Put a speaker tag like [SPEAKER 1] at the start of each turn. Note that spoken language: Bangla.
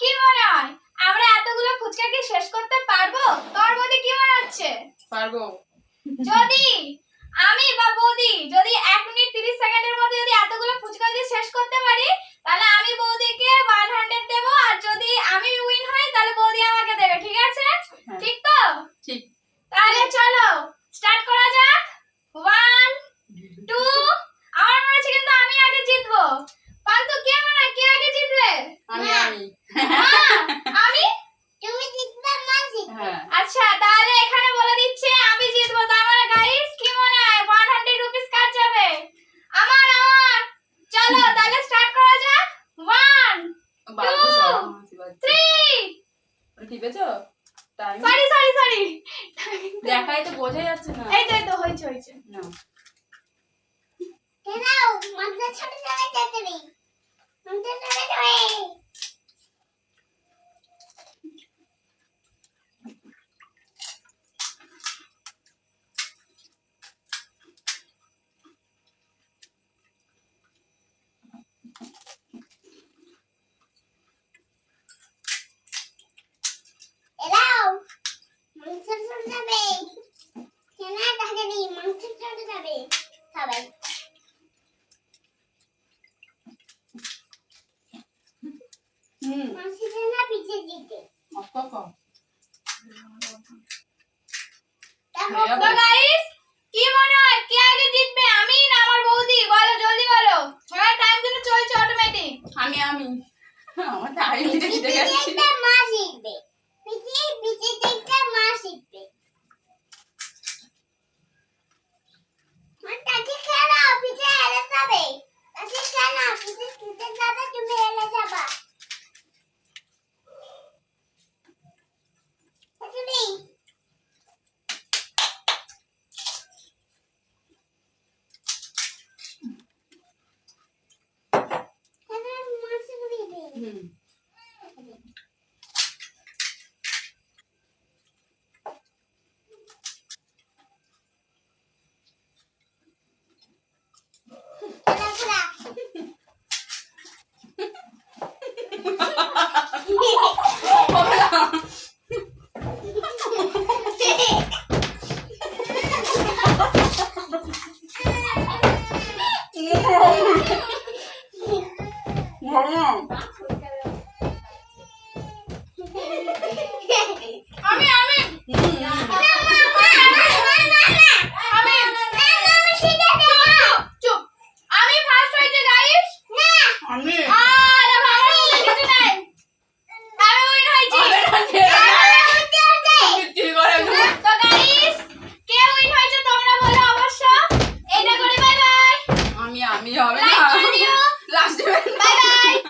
[SPEAKER 1] কি মনে হয়? আমরা এতগুলো ফুচকা শেষ করতে পারব? তোর বৌদি কি মনে হচ্ছে?
[SPEAKER 2] পারব। যদি
[SPEAKER 1] আমি বা বৌদি যদি এক মিনিট তিরিশ সেকেন্ডের মধ্যে যদি এতগুলো ফুচকা যদি শেষ করতে পারি তাহলে আমি বৌদিকে ওয়ান হান্ড্রেড দেবো আর যদি আমি উইন হই তাহলে বৌদি আমাকে দেবে ঠিক আছে?
[SPEAKER 2] হ্যাঁ।
[SPEAKER 1] ঠিক তো?
[SPEAKER 2] ঠিক।
[SPEAKER 1] তাহলে চলো স্টার্ট করা যাক। ওয়ান টু আমার মনে হচ্ছে কিন্তু আমি আগে জিতবো। পান্তু কে মনে হয়? কে আগে জিতবে?
[SPEAKER 2] আমি হ্যাঁ। আমি।
[SPEAKER 1] আমি
[SPEAKER 3] তুমি জিতবে মা জিতবে। হ্যাঁ।
[SPEAKER 1] আচ্ছা তাহলে এখানে বলে দিচ্ছে আমি জিতবো। তার মানে গাইস কি মনে হয়? 100 রুপিস কাট যাবে? আমার আমার। চলো তাহলে স্টার্ট করা যাক। 1
[SPEAKER 2] বাবু সব হাসি পাচ্ছে।
[SPEAKER 1] 3
[SPEAKER 2] ওটা টিপেছো সরি
[SPEAKER 1] সরি সরি
[SPEAKER 2] দেখাই তো বোঝা যাচ্ছে না।
[SPEAKER 1] এই তো এই তো হয়েছে হয়েছে।
[SPEAKER 2] না।
[SPEAKER 3] কেনাও মাথা ছোট যাবে তাড়াতাড়ি মাথা ছোট যাবে এলাও মাংস ছোট যাবে কেনা তাড়াতাড়ি মাংস ছোট যাবে সবাই হুম মাংস না পিছে দিতে অক্কা কম দেখো হ্যাঁ, তো গাইস
[SPEAKER 1] কি মনে হয়? কে আগে জিতবে? আমি না
[SPEAKER 2] 응. Yeah.